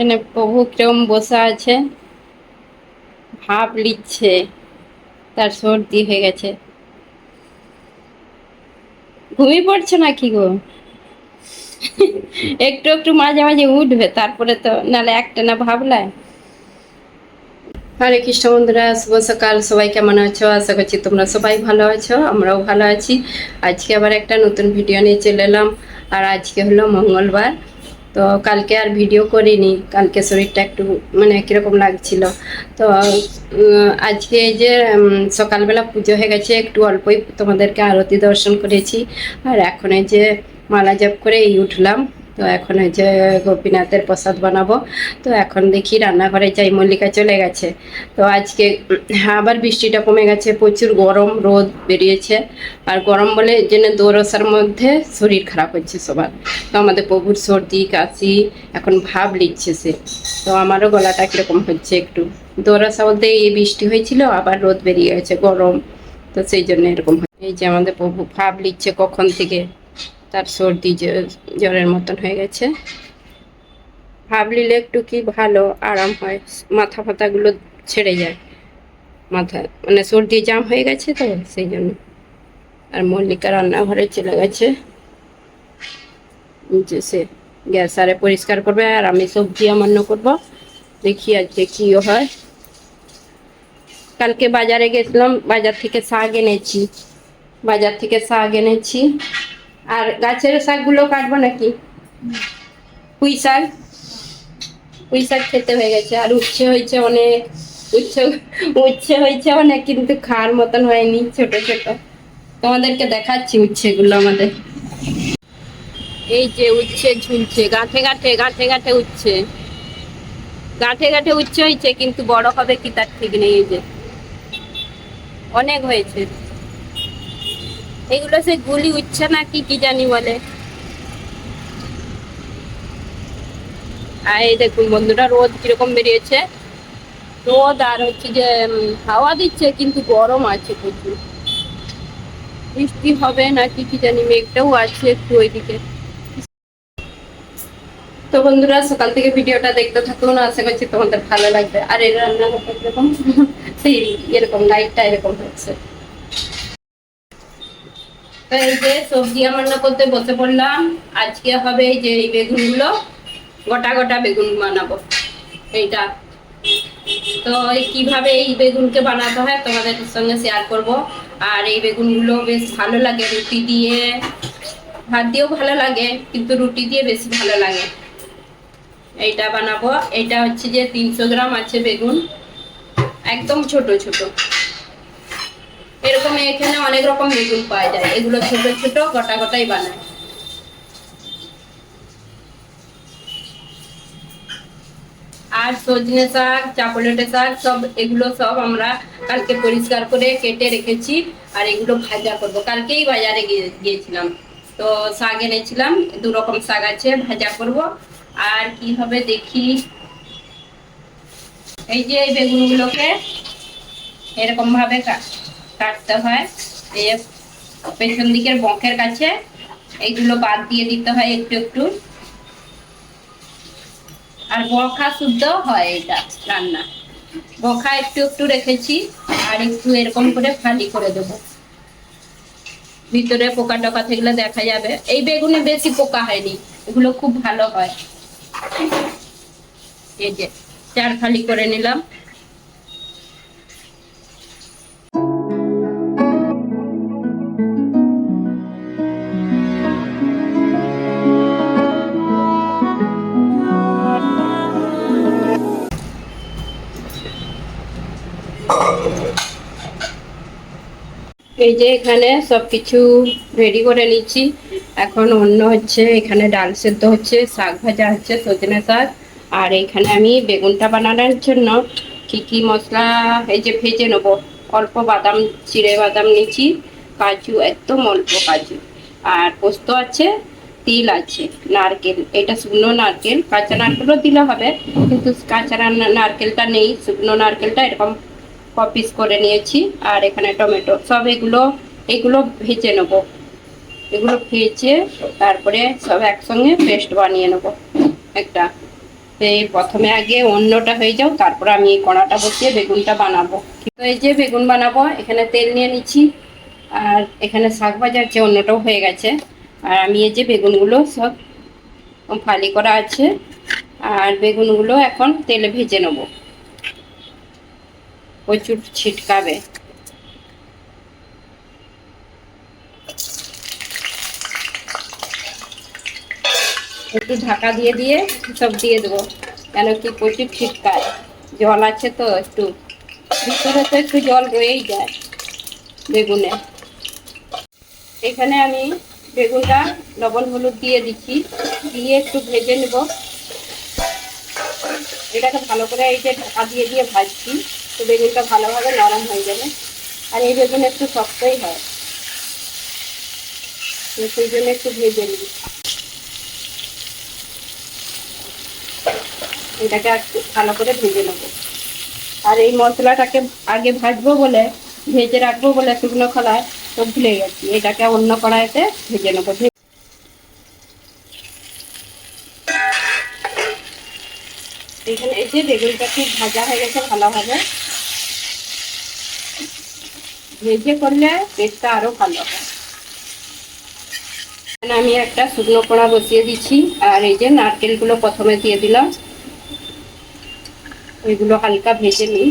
এখানে প্রভু কিরম বসে আছে। ভাব লিখছে। তার সর্দি হয়ে গেছে। ঘুমিয়ে পড়ছে নাকি গো? একটু একটু মাঝে মাঝে উঠবে তারপরে তো নালে একটা না ভাবলায়। হরে কৃষ্ণ বন্ধুরা শুভ সকাল। সবাই কেমন আছো? আশা করছি তোমরা সবাই ভালো আছো আমরাও ভালো আছি। আজকে আবার একটা নতুন ভিডিও নিয়ে চলে এলাম। আর আজকে হলো মঙ্গলবার। তো কালকে আর ভিডিও করিনি। কালকে শরীরটা একটু মানে কীরকম লাগছিল। তো আজকে যে সকালবেলা পুজো হয়ে গেছে, একটু অল্পই তোমাদেরকে আরতি দর্শন করেছি। আর এখন এই যে মালা জপ করে এই উঠলাম। তো এখন এই যে গোপীনাথের প্রসাদ বানাবো। তো এখন দেখি রান্নাঘরে যাই মল্লিকা চলে গেছে। তো আজকে উম, আবার বৃষ্টিটা কমে গেছে প্রচুর গরম রোদ বেরিয়েছে। আর গরম বলে জন্য দোরসার মধ্যে শরীর খারাপ হচ্ছে সবার। তো আমাদের প্রভুর সর্দি কাশি এখন ভাব লিখছে সে। তো আমারও গলাটা কীরকম হচ্ছে একটু। দোরসা বলতে এই বৃষ্টি হয়েছিল আবার রোদ বেরিয়ে গেছে গরম। তো সেই জন্য এরকম হয়। এই যে আমাদের প্রভু ভাব লিখছে কখন থেকে। তার সর্দি জ্বরের মতন হয়ে গেছে। ভাব নিলে একটু কি ভালো, আরাম হয়, মাথা ফাতাগুলো ছেড়ে যায়। মাথা মানে সর্দি জাম হয়ে গেছে তো, সেই জন্য। আর মল্লিকা রান্নাঘরে চলে গেছে। যে সে গ্যাস আরে পরিষ্কার করবে, আর আমি সবজি আমান্য করব। দেখি আজকে কি হয়। কালকে বাজারে গেছিলাম, বাজার থেকে শাক এনেছি। বাজার থেকে শাক এনেছি। আর গাছের শাকগুলো কাটবো নাকি? পুঁই শাক। পুঁই শাক খেতে হয়ে গেছে। আর উচ্ছে হয়েছে অনেক। উচ্ছে উচ্ছে হয়েছে অনেক, কিন্তু খাওয়ার মতন হয়নি ছোট ছোট। তোমাদেরকে দেখাচ্ছি উচ্ছেগুলো আমাদের। এই যে উচ্ছে ঝুলছে, গাঁঠে গাঁঠে গাঁঠে গাঁঠে উচ্ছে। গাঁঠে গাঁঠে উচ্ছে হয়েছে, কিন্তু বড় হবে কি তার ঠিক নেই এই যে। অনেক হয়েছে। এগুলো সে গুলি উচ্ছে না কি কি জানি বলে। আর এই দেখুন বন্ধুরা, রোদ কীরকম বেরিয়েছে। রোদ আর হচ্ছে যে হাওয়া দিচ্ছে, কিন্তু গরম আছে প্রচুর। বৃষ্টি হবে নাকি কি কি জানি, মেঘটাও আছে একটু ওইদিকে। তো বন্ধুরা, সকাল থেকে ভিডিওটা দেখতে থাকুন, আশা করছি তোমাদের ভালো লাগবে। আর এর রান্নাঘরটা এরকম সেই এরকম লাইটটা এরকম হচ্ছে। তো এই যে সবজি রান্না করতে বসে পড়লাম। আজকে হবে এই যে এই বেগুনগুলো। গোটা গোটা বেগুন বানাবো। এইটা। তো এই বেগুনকে বানাতে হয় তোমাদের সঙ্গে শেয়ার আর এই বেগুনগুলো বেশ ভালো লাগে রুটি দিয়ে। ভাত দিয়েও ভালো লাগে, কিন্তু রুটি দিয়ে বেশি ভালো লাগে। এইটা বানাবো। এটা হচ্ছে যে তিনশো গ্রাম আছে বেগুন। একদম ছোট ছোট। এরকম এখানে অনেক রকম বেগুন পাওয়া যায়। এগুলো ছোট ছোট, গোটা গোটাই বানায়। আর সজনে শাক চাপলেটে শাক, সব এগুলো সব আমরা কালকে পরিষ্কার করে কেটে রেখেছি আর এগুলো ভাজা করব। কালকেই বাজারে গিয়েছিলাম। তো শাক এনেছিলাম দু রকম শাক আছে, ভাজা করব। আর কি হবে দেখি। এই যে এই বেগুনগুলোকে এরকম ভাবে কা- কাটতে হয়। এই পেছন দিকের বঁকের কাছে এইগুলো বাদ দিয়ে দিতে হয় একটু একটু। আর বখা শুদ্ধ হয় এটা রান্না। বখা একটু একটু রেখেছি আর একটু এরকম করে ফালি করে দেবো। ভিতরে পোকা টোকা থাকলে দেখা যাবে। এই বেগুনে বেশি পোকা হয়নি, এগুলো খুব ভালো হয়। এই যে, চার ফালি করে নিলাম। এই যে এখানে সব কিছু রেডি করে নিচ্ছি। এখন অন্য হচ্ছে এখানে ডাল সেদ্ধ হচ্ছে, শাক ভাজা হচ্ছে, সজনে শাক। আর এইখানে আমি বেগুনটা বানানোর জন্য কি কি মশলা এই যে ভেজে নেব। অল্প বাদাম, চিড়ে বাদাম নিচ্ছি কাজু, একদম অল্প কাজু। আর পোস্ত আছে, তিল আছে, নারকেল। এটা শুকনো নারকেল। কাঁচা নারকেলও দিলে হবে, কিন্তু কাঁচা নারকেলটা নেই, শুকনো নারকেলটা এরকম পিস করে নিয়েছি, আর এখানে টমেটো। সব এগুলো এগুলো ভেজে নেব। এগুলো ভেজে তারপরে সব একসঙ্গে পেস্ট বানিয়ে নেব। একটা। এই প্রথমে আগে অন্যটা হয়ে যাও, তারপর আমি এই কড়াটা বসিয়ে বেগুনটা বানাবো। তো এই যে বেগুন বানাবো, এখানে তেল নিয়ে নিচ্ছি, আর এখানে শাক ভাজা আছে অন্যটাও হয়ে গেছে। আর আমি এই যে বেগুনগুলো সব ফালি করা আছে, আর বেগুনগুলো এখন তেলে ভেজে নেব। প্রচুর ছিটকাবে। একটু ঢাকা দিয়ে দিয়ে সব দিয়ে দেবো। কেন কি প্রচুর ছিটকায়। জল আছে তো একটু। ভিতরে তো একটু জল রয়েই যায় বেগুনে। এখানে আমি বেগুনটা লবণ হলুদ দিয়ে দিচ্ছি। দিয়ে একটু ভেজে নেব। এটাকে ভালো করে এই যে ঢাকা দিয়ে দিয়ে ভাজছি। তো বেগুনটা ভালোভাবে নরম হয়ে যাবে। আর এই বেগুন একটু শক্তই হয়। সেই জন্য একটু ভেজে নিই। এটাকে একটু ভালো করে ভেজে নেব। আর এই মশলাটাকে আগে ভাজবো বলে, ভেজে রাখব বলে শুকনো খোলায়, তো ভুলে গেছি। এটাকে অন্য কড়াইতে ভেজে নেব। এখানে এই যে বেগুনটা খুব ভাজা হয়ে গেছে ভালোভাবে। ভেজে করলে টেস্টটা আরও ভালো হয়। আমি একটা শুকনো কড়া বসিয়ে দিচ্ছি, আর এই যে নারকেলগুলো প্রথমে দিয়ে দিলাম। ওইগুলো হালকা ভেজে নিই।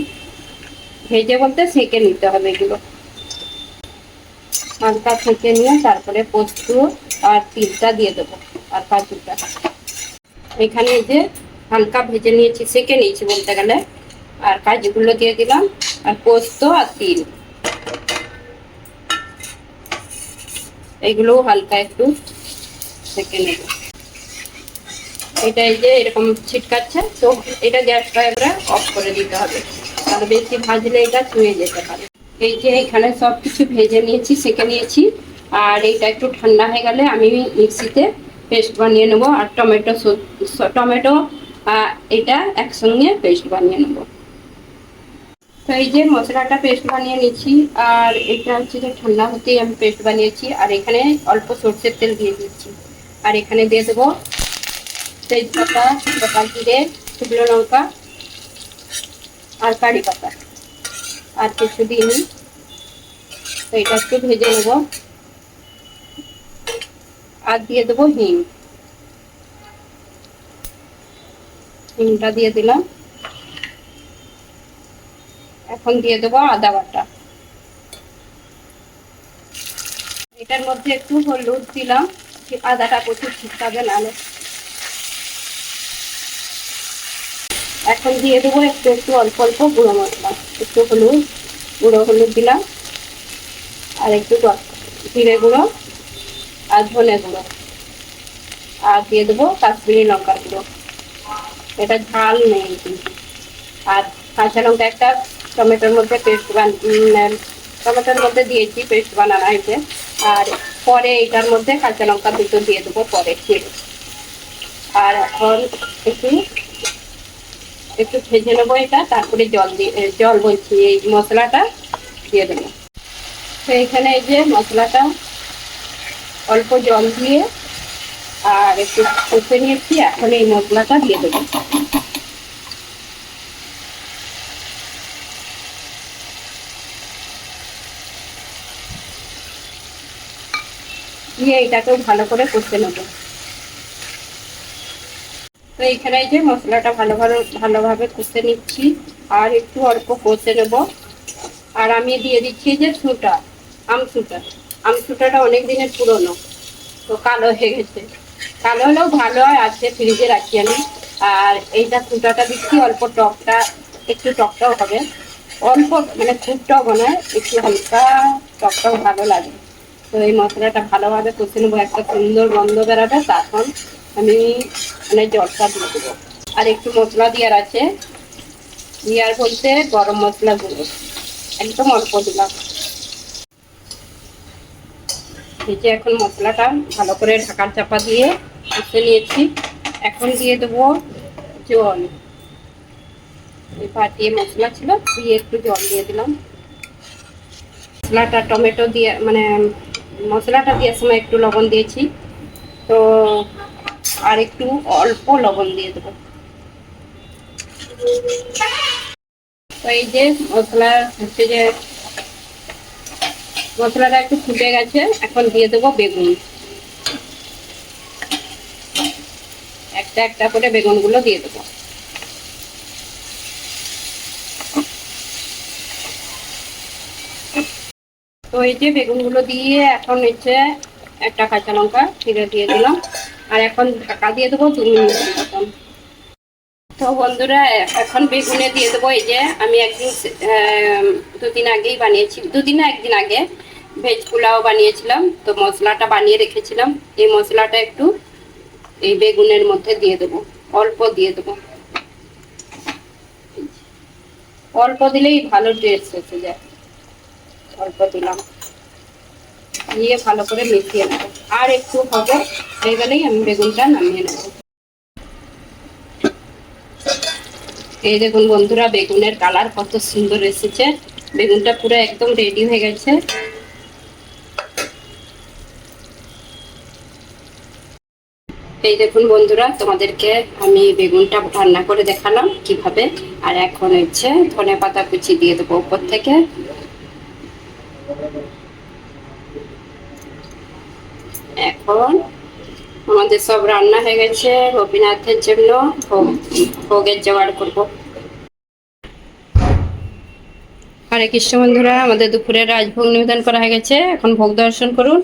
ভেজে বলতে সেঁকে নিতে হবে এগুলো। হালকা সেঁকে নিয়ে তারপরে পোস্ত আর তিলটা দিয়ে দেবো, আর কাজুটা। এখানে এই যে হালকা ভেজে নিয়েছি, সেঁকে নিয়েছি বলতে গেলে। আর কাজুগুলো দিয়ে দিলাম, আর পোস্ত আর তিল। এইগুলোও হালকা একটু সেঁকে নেব। এটা এই যে এরকম ছিটকাচ্ছে, তো এটা গ্যাসটা এবারে অফ করে দিতে হবে। আর বেশি ভাজলে এটা চুয়ে যেতে পারে। এই যে এখানে সব কিছু ভেজে নিয়েছি, সেঁকে নিয়েছি। আর এইটা একটু ঠান্ডা হয়ে গেলে আমি মিক্সিতে পেস্ট বানিয়ে নেব। আর টমেটো টমেটো এটা একসঙ্গে পেস্ট বানিয়ে নেব। তো এই যে মশলাটা পেস্ট বানিয়ে নিচ্ছি, আর এটা হচ্ছে যে ঠান্ডা হতেই আমি পেস্ট বানিয়েছি, আর এখানে অল্প সর্ষের তেল দিয়ে দিচ্ছি। আর এখানে দিয়ে দেবো তেজপাতা গোপাল জিরে, শুকনো লঙ্কা, আর কারি পাতা, আর কিছু দিইনি। তো এটা একটু ভেজে নেব। আর দিয়ে দেবো হিম হিমটা দিয়ে দিলাম। এখন দিয়ে দেবো আদা বাটা। এটার মধ্যে একটু হলুদ দিলাম আদাটা প্রচুর ছিটকাবে নাহলে এখন দিয়ে দেবো একটু একটু অল্প অল্প গুঁড়ো মশলা। একটু হলুদ, গুঁড়ো হলুদ দিলাম। আর একটু জিরে গুঁড়ো আর ধনে গুঁড়ো। আর দিয়ে দেবো কাশ্মীরি লঙ্কা গুঁড়ো। এটা ঝাল নেই আর কাঁচা লঙ্কা একটা টমেটোর মধ্যে পেস্ট বান টমেটোর মধ্যে দিয়েছি, পেস্ট বানানো হয়েছে। আর পরে এটার মধ্যে কাঁচা লঙ্কা দুটো দিয়ে দেবো পরে আর এখন একটু একটু ভেজে নেব এটা, তারপরে জল দিয়ে জল বলছি, এই মশলাটা দিয়ে দেবো। তো এখানে এই যে মশলাটা, অল্প জল দিয়ে, আর একটু কষে নিয়েছি, এখন এই মশলাটা দিয়ে দেবো। দিয়ে এটাকেও ভালো করে কষে নেব। তো এখানে যে মশলাটা ভালো ভালো, ভালোভাবে কষে নিচ্ছি। আর একটু অল্প কষে নেব। আর আমি দিয়ে দিচ্ছি যে সুটা আমসুটা আমসুটাটা অনেক দিনের পুরনো, তো কালো হয়ে গেছে। কালো হলেও ভালো হয় আছে ফ্রিজে রাখি আমি। আর এইটা সুটাটা দিচ্ছি, অল্প টকটা, একটু টকটাও হবে। অল্প মানে খুব টক নয়, একটু হালকা টকটাও ভালো লাগে। তো এই মশলাটা ভালোভাবে কষে নেব, একটা সুন্দর গন্ধ বেরাবে তখন আমি মানে জলটা দিয়ে দেবো। আর একটু মশলা দেওয়ার আছে। দেওয়ার বলতে গরম মশলা গুঁড়ো একদম অল্প দিলাম। যে এখন মশলাটা ভালো করে ঢাকার চাপা দিয়ে কষে নিয়েছি। এখন দিয়ে দেবো জল। এই ফাটিয়ে মশলা ছিল, দিয়ে একটু জল দিয়ে দিলাম। মশলাটা টমেটো দিয়ে মানে মশলাটা দেওয়ার সময় একটু লবণ দিয়েছি। তো আর একটু অল্প লবণ দিয়ে দেবো। তো এই যে মশলা হচ্ছে যে, মশলাটা একটু ফুটে গেছে, এখন দিয়ে দেবো বেগুন। একটা একটা করে বেগুনগুলো দিয়ে দেবো। এই যে বেগুনগুলো দিয়ে এখন হচ্ছে একটা কাঁচা লঙ্কা চিড়ে দিয়ে দিলাম। আর এখন ঢাকা দিয়ে দেবো দু মিনিট তো বন্ধুরা, এখন বেগুনে দিয়ে দেবো এই যে আমি একদিন দুদিন আগেই বানিয়েছি, দুদিন একদিন আগে ভেজ পোলাও বানিয়েছিলাম। তো মশলাটা বানিয়ে রেখেছিলাম। এই মশলাটা একটু এই বেগুনের মধ্যে দিয়ে দেবো, অল্প দিয়ে দেবো। অল্প দিলেই ভালো টেস্ট এসে যায়। অল্প দিলাম। দিয়ে ভালো করে মিশিয়ে নেব। আর একটু হবে, হয়ে গেলেই আমি বেগুনটা নামিয়ে নেব। এই দেখুন বন্ধুরা, বেগুনের কালার কত সুন্দর এসেছে। বেগুনটা পুরো একদম রেডি হয়ে গেছে। এই দেখুন বন্ধুরা, তোমাদেরকে আমি বেগুনটা রান্না করে দেখালাম কীভাবে। আর এখন হচ্ছে ধনে পাতা কুচি দিয়ে দেবো উপর থেকে। এখন আমাদের সব রান্না হয়ে গেছে, গোপীনাথের জন্য ভোগ, ভোগের জোগাড় করব। হরে কৃষ্ণ বন্ধুরা, আমাদের দুপুরে রাজভোগ নিবেদন করা হয়ে গেছে। এখন ভোগ দর্শন করুন।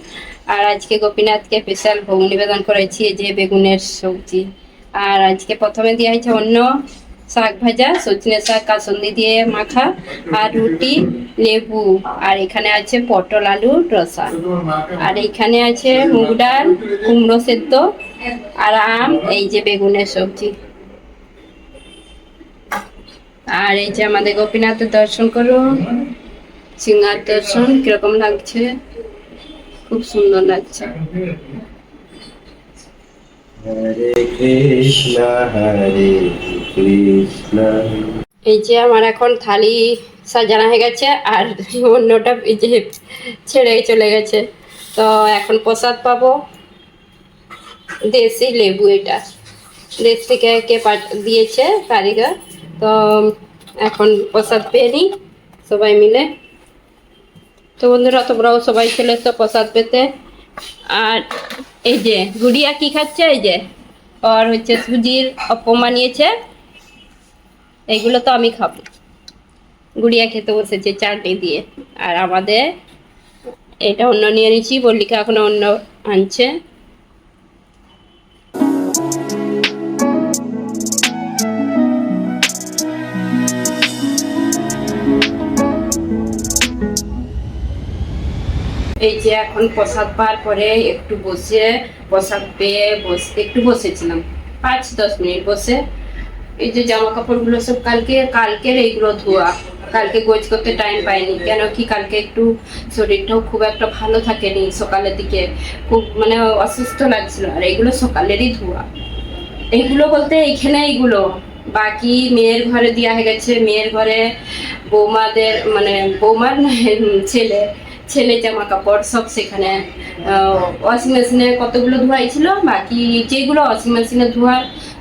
আর আজকে গোপীনাথকে স্পেশাল ভোগ নিবেদন করেছি যে বেগুনের সবজি। আর আজকে প্রথমে দেওয়া হয়েছে অন্য শাক ভাজা, সজনে শাক, কাসন্দি দিয়ে মাখা, আর রুটি, লেবু। আর এখানে আছে পটল, আলু, রসা। আর এখানে আছে মুগ ডাল, কুমড়ো সেদ্ধ, আর আম, এই যে বেগুনের সবজি। আর এই যে আমাদের গোপীনাথের দর্শন করুন। সিংহার দর্শন কীরকম লাগছে? খুব সুন্দর লাগছে। এই যে আমার এখন থালি সাজানো হয়ে গেছে, আর অন্যটা এই যে ছেড়ে চলে গেছে। তো এখন প্রসাদ পাবো। দেশি লেবু এটা। দেশ থেকে কে দিয়েছে কারিগর। তো এখন প্রসাদ পেয়ে নিই সবাই মিলে। তো বন্ধুরা, তোমরাও সবাই চলে এসো প্রসাদ পেতে। আর এই যে গুড়িয়া কি খাচ্ছে? এই যে, আর হচ্ছে সুজির অপমা নিয়েছে। এগুলো তো আমি খাব। গুড়িয়া খেতে বসেছে চাটনি দিয়ে। আর আমাদের এটা অন্য নিয়ে নিয়েছি, বল্লিকা এখন অন্য আনছে। এই যে এখন প্রসাদ পাওয়ার পরে একটু বসে, প্রসাদ পেয়ে বসে, একটু বসেছিলাম। পাঁচ, দশ মিনিট বসে। এই যে জামা কাপড়গুলো সব কালকে, কালকের এইগুলো ধোয়া। কালকে গোজ করতে টাইম পাইনি। কেন কি কালকে একটু শরীরটাও খুব একটা ভালো থাকেনি সকালের দিকে। খুব মানে অসুস্থ লাগছিল। আর এইগুলো সকালেরই ধোয়া। এইগুলো বলতে এইখানে এইগুলো। বাকি মেয়ের ঘরে দেওয়া হয়ে গেছে। মেয়ের ঘরে বৌমাদের মানে বৌমার ছেলে। ছেলে জামা কাপড় সব সেখানে ওয়াশিং মেশিনে কতগুলো ধোয়াই ছিল, বাকি যেগুলো ওয়াশিং মেশিনে ধোয়া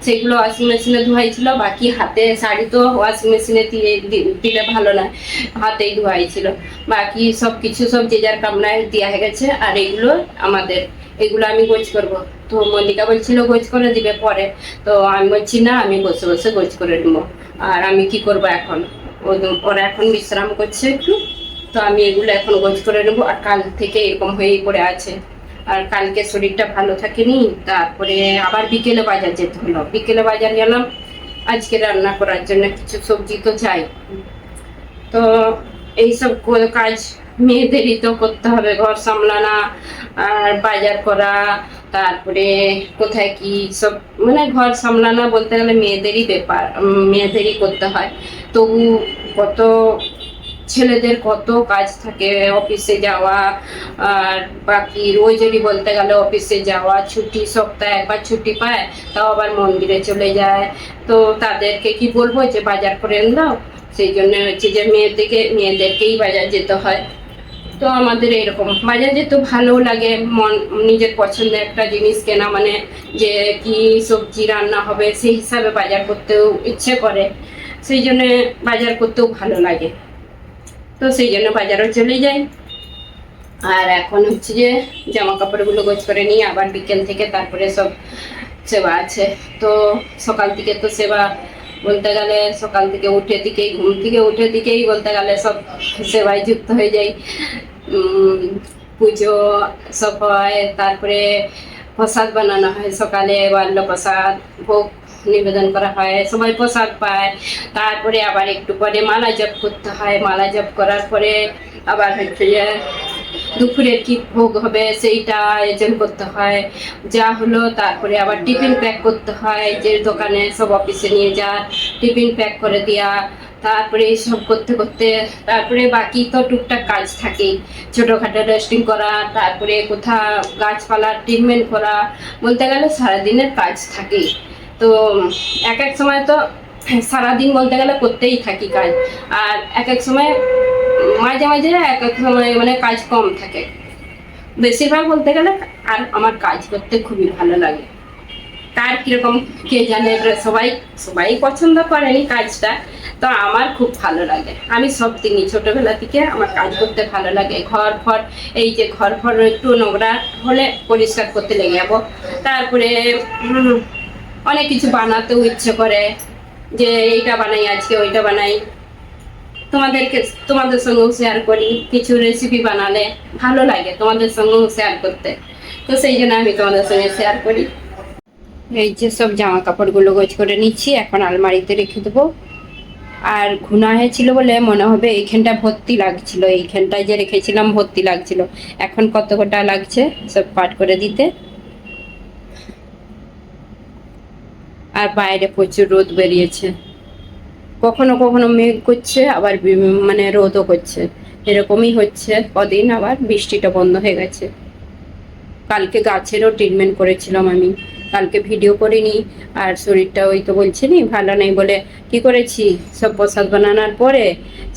সেগুলো ওয়াশিং মেশিনে ধোয়াই ছিল, বাকি হাতে শাড়ি তো ওয়াশিং মেশিনে দিয়ে দিলে ভালো না, হাতেই ধোয়াই ছিল। বাকি সব কিছু সব যে যার কামনায় দেওয়া হয়ে গেছে, আর এগুলো আমাদের, এগুলো আমি গোছ করব। তো মল্লিকা বলছিল, গোছ করে দিবে পরে। তো আমি বলছি, না, আমি বসে বসে গোছ করে নেব। আর আমি কি করব এখন? ওরা এখন বিশ্রাম করছে একটু। তো আমি এগুলো এখন গোছ করে নেব। আর কাল থেকে এরকম হয়েই পড়ে আছে। আর কালকে শরীরটা ভালো থাকেনি, তারপরে আবার বিকেলে বাজার যেতে হলো। বিকেলে বাজার গেলাম, আজকে রান্না করার জন্য কিছু সবজি তো চাই। তো এইসব কাজ মেয়েদেরই তো করতে হবে, ঘর সামলানা, আর বাজার করা, তারপরে কোথায় কি সব মানে ঘর সামলানা বলতে গেলে মেয়েদেরই ব্যাপার মেয়েদেরই করতে হয়। তবু কত ছেলেদের কত কাজ থাকে অফিসে যাওয়া, আর বাকি রোজেরই বলতে গেলে অফিসে যাওয়া, ছুটি, সপ্তাহে একবার ছুটি পায়, তাও আবার মন্দিরে চলে যায়। তো তাদেরকে কি বলব যে বাজার করে দাও? সেই জন্য হচ্ছে যে মেয়েদেরকে মেয়েদেরকেই বাজার যেতে হয়। তো আমাদের এরকম। বাজার যেতে ভালো লাগে, মন, নিজের পছন্দের একটা জিনিস কেনা মানে যে কি সবজি রান্না হবে, সেই হিসাবে বাজার করতেও ইচ্ছে করে। সেই জন্য বাজার করতেও ভালো লাগে। তো সেই জন্য বাজারও চলে যাই। আর এখন হচ্ছে যে জামা কাপড়গুলো গোছ করে নিয়ে আবার বিকেল থেকে তারপরে সব সেবা আছে। তো সকাল থেকে তো সেবা বলতে গেলে সকাল থেকে উঠে দিকেই, ঘুম থেকে উঠে দিকেই বলতে গেলে সব সেবায় যুক্ত হয়ে যাই। পুজো সব হয়, তারপরে প্রসাদ বানানো হয় সকালে বাল্য প্রসাদ ভোগ নিবেদন করা হয় সবাই প্রসাদ পায়, তারপরে আবার একটু পরে মালা জপ করতে হয়। মালা জপ করার পরে আবার হচ্ছে যে দুপুরের কি ভোগ হবে সেইটা আয়োজন করতে হয়। যা হলো তারপরে আবার টিফিন প্যাক করতে হয়, যে দোকানে সব অফিসে নিয়ে যা, টিফিন প্যাক করে দেওয়া তারপরে এইসব করতে করতে, তারপরে বাকি তো টুকটাক কাজ থাকেই। ছোটোখাটো রেস্টিং করা, তারপরে কোথাও গাছপালার ট্রিটমেন্ট করা, বলতে গেলে সারাদিনের কাজ থাকেই। তো এক এক সময় তো সারাদিন বলতে গেলে করতেই থাকি কাজ। আর এক এক সময় মাঝে মাঝে এক এক সময় মানে কাজ কম থাকে। বেশিরভাগ বলতে গেলে আর আমার কাজ করতে খুবই ভালো লাগে। কার কীরকম কে জানে সবাই সবাই পছন্দ করেনি কাজটা, তো আমার খুব ভালো লাগে। আমি সব দিনই ছোটোবেলা থেকে আমার কাজ করতে ভালো লাগে। ঘর ফর এই যে ঘর ফর একটু নোংরা হলে পরিষ্কার করতে লেগে যাব। তারপরে অনেক কিছু বানাতেও ইচ্ছে করে যে এইটা বানাই আজকে, ওইটা বানাই। তোমাদেরকে, তোমাদের সঙ্গেও শেয়ার করি, কিছু রেসিপি বানালে ভালো লাগে তোমাদের সঙ্গেও শেয়ার করতে। তো সেই জন্য আমি তোমাদের সঙ্গে শেয়ার করি। এই যে সব জামা কাপড়গুলো গোছ করে নিচ্ছি, এখন আলমারিতে রেখে দেবো। আর ঘুনা হয়েছিল বলে মনে হবে এইখানটা ভর্তি লাগছিল, এইখানটায় যে রেখেছিলাম ভর্তি লাগছিল। এখন কত কটা লাগছে সব পাট করে দিতে। আর বাইরে প্রচুর রোদ বেরিয়েছে। কখনো কখনো মেঘ করছে, আবার মানে রোদও করছে। এরকমই হচ্ছে। কদিন আবার বৃষ্টিটা বন্ধ হয়ে গেছে। কালকে গাছেরও ট্রিটমেন্ট করেছিলাম আমি। কালকে ভিডিও করিনি। আর শরীরটা ওই তো বলছে নি, ভালো নেই বলে কি করেছি? সব প্রসাদ বানানোর পরে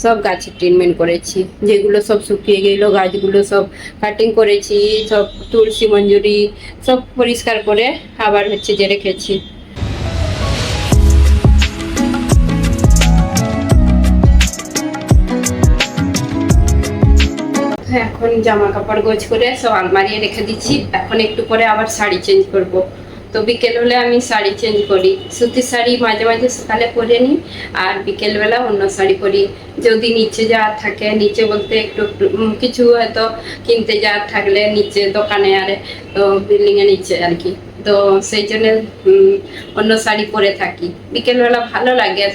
সব গাছের ট্রিটমেন্ট করেছি। যেগুলো সব শুকিয়ে গেল, গাছগুলো সব কাটিং করেছি, সব তুলসী মঞ্জুরি সব পরিষ্কার করে আবার হচ্ছে যে রেখেছি জামা কাপড় গোছ করে সব আলমারি রেখে দিচ্ছি। এখন একটু পরে আবার শাড়ি চেঞ্জ করব। তো বিকেল হলে আমি শাড়ি চেঞ্জ করি। সুতির শাড়ি মাঝে মাঝে সকালে পরে নিই আর বিকেলবেলা অন্য শাড়ি পরি। যদি নিচে যাওয়ার থাকে, নিচে বলতে একটু কিছু হয়তো কিনতে যাওয়ার থাকলে নিচে দোকানে আরে বিল্ডিংয়ে নিচে আর কি। তো সেই জন্য অন্য শাড়ি পরে থাকি। বিকেলবেলা ভালো লাগে।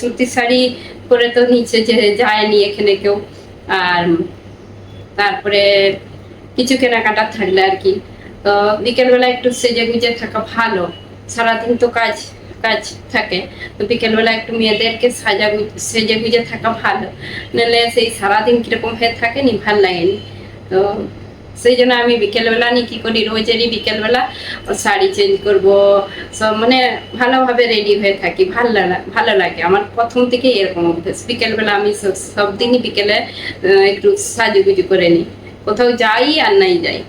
সুতির শাড়ি পরে তো নিচে যে যায়নি এখানে কেউ। আর তারপরে কিছু কেনাকাটা থাকলে আর কি। তো বিকেলবেলা একটু সেজে গুজে থাকা ভালো। সারাদিন তো কাজ কাজ থাকে। তো বিকেলবেলা একটু মেয়েদেরকে সাজা সেজে গুজে থাকা ভালো। নাহলে সেই সারাদিন কীরকম হয়ে থাকেনি, ভালো লাগেনি। তো সেই জন্য আমি বিকেলবেলা নিয়ে কী করি? রোজেরই বিকেলবেলা শাড়ি চেঞ্জ করব। সব মানে ভালোভাবে রেডি হয়ে থাকি। ভালো ভালো লাগে। আমার প্রথম থেকে এরকম অভ্যেস। বিকেলবেলা আমি সব- দিনই বিকেলে একটু সাজুগুজু করে নিই। কোথাও যাই আর নাই যাই।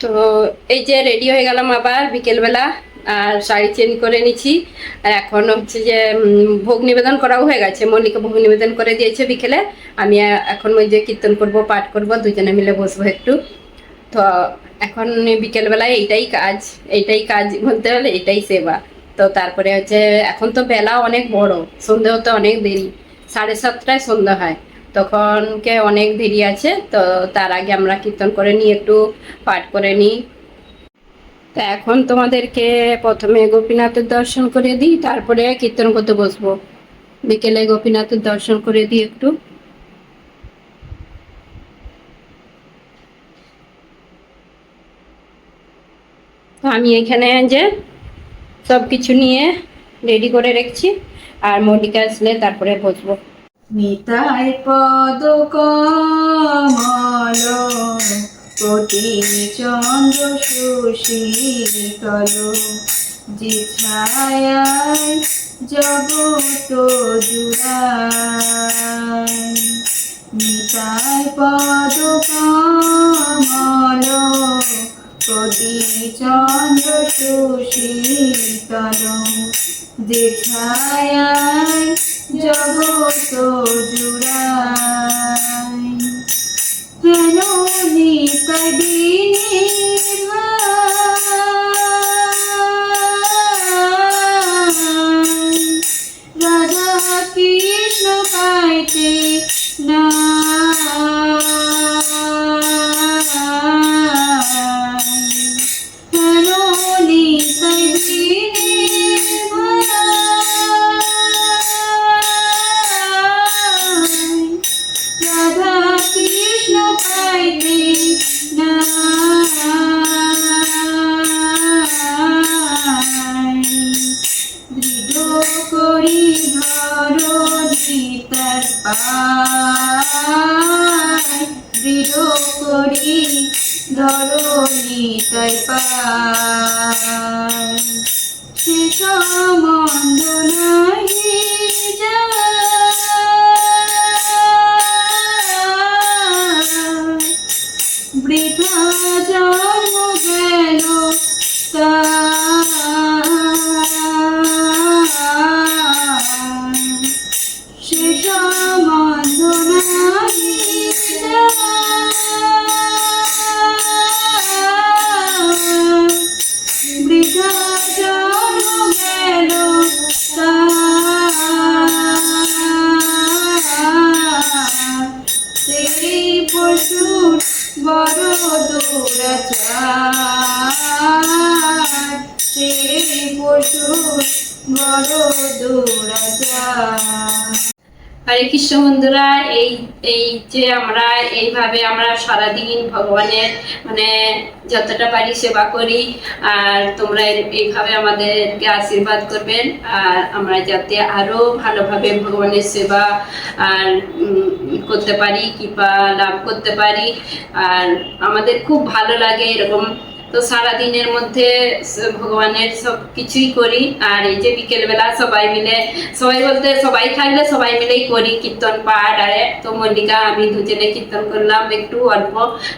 তো এই যে রেডি হয়ে গেলাম আবার বিকেলবেলা। আর শাড়ি চেঞ্জ করে নিচ্ছি। আর এখন হচ্ছে যে ভোগ নিবেদন করাও হয়ে গেছে। মল্লিকা ভোগ নিবেদন করে দিয়েছে বিকেলে। আমি এখন ওই যে কীর্তন করব, পাঠ করব, দুজনে মিলে বসবো একটু। তো এখন বিকেলবেলায় এইটাই কাজ এইটাই কাজ বলতে হলে এটাই সেবা। তো তারপরে হচ্ছে, এখন তো বেলা অনেক বড়, সন্ধে হতে অনেক দেরি। সাড়ে সাতটায় সন্ধ্যা হয়। তখন কে অনেক দেরি আছে। তো তার আগে আমরা কীর্তন করে নিই, একটু পাঠ করে নিই। তা এখন তোমাদেরকে প্রথমে গোপীনাথের দর্শন করে দিই, তারপরে কীর্তন করতে বসবো। বিকেলে গোপীনাথের দর্শন করে দিই একটু। আমি এখানে যে সব কিছু নিয়ে রেডি করে রেখেছি, আর মল্লিকা আসলে তারপরে বসবো। নিতাই পদ কমল কোটি চন্দ্র সুশীতল, যে ছায়ায় জগত জুড়ায়। নিতাই পদ কমল কোটি চন্দ্র সুশীতল, যে ছায়ায় জগত জুড়াই কেন నీ కదీనే এইভাবে আমরা সারাদিন ভগবানের মানে যতটা পারি সেবা করি। আর তোমরা এইভাবে আমাদেরকে আশীর্বাদ করবেন। আর আমরা যাতে আরও ভালোভাবে ভগবানের সেবা, আর করতে পারি, কৃপা লাভ করতে পারি। আর আমাদের খুব ভালো লাগে এরকম তো সারা দিনের মধ্যে ভগবানের সব কিছুই করি। আর এই যে বিকেলবেলা সবাই মিলে, সবাই বলতে সবাই থাকলে সবাই মিলেই করি কীর্তন পাঠ। আরে তো মল্লিকা, আমি দুজনে কীর্তন করলাম, একটু অল্প।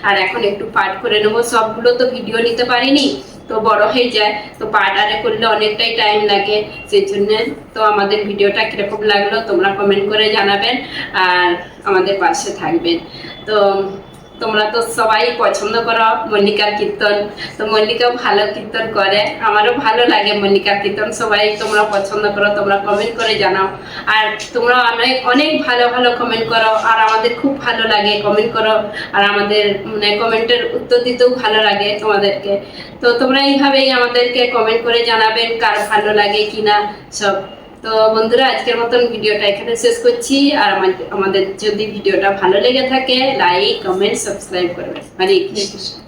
আর এখন একটু পাঠ করে নেব। সবগুলো তো ভিডিও নিতে পারিনি, তো বড় হয়ে যায়। তো পাঠ আরে করলে অনেকটাই টাইম লাগে। সেই জন্য তো আমাদের ভিডিওটা কীরকম লাগল তোমরা কমেন্ট করে জানাবেন। আর আমাদের পাশে থাকবেন। তো তোমরা তো সবাই পছন্দ করো মল্লিকার কীর্তন। তো মল্লিকাও ভালো কীর্তন করে, আমারও ভালো লাগে মল্লিকার কীর্তন। সবাই তোমরা পছন্দ করো, তোমরা কমেন্ট করে জানাও। আর তোমরা অনেক অনেক ভালো ভালো কমেন্ট করো, আর আমাদের খুব ভালো লাগে কমেন্ট করো। আর আমাদের মানে কমেন্টের উত্তর দিতেও ভালো লাগে তোমাদেরকে। তো তোমরা এইভাবেই আমাদেরকে কমেন্ট করে জানাবেন, কার ভালো লাগে কিনা সব। তো বন্ধুরা, আজকের মতন ভিডিওটা এখানে শেষ করছি। আর আমাদের যদি ভিডিওটা ভালো লেগে থাকে লাইক কমেন্ট সাবস্ক্রাইব করবেন। হরে কৃষ্ণ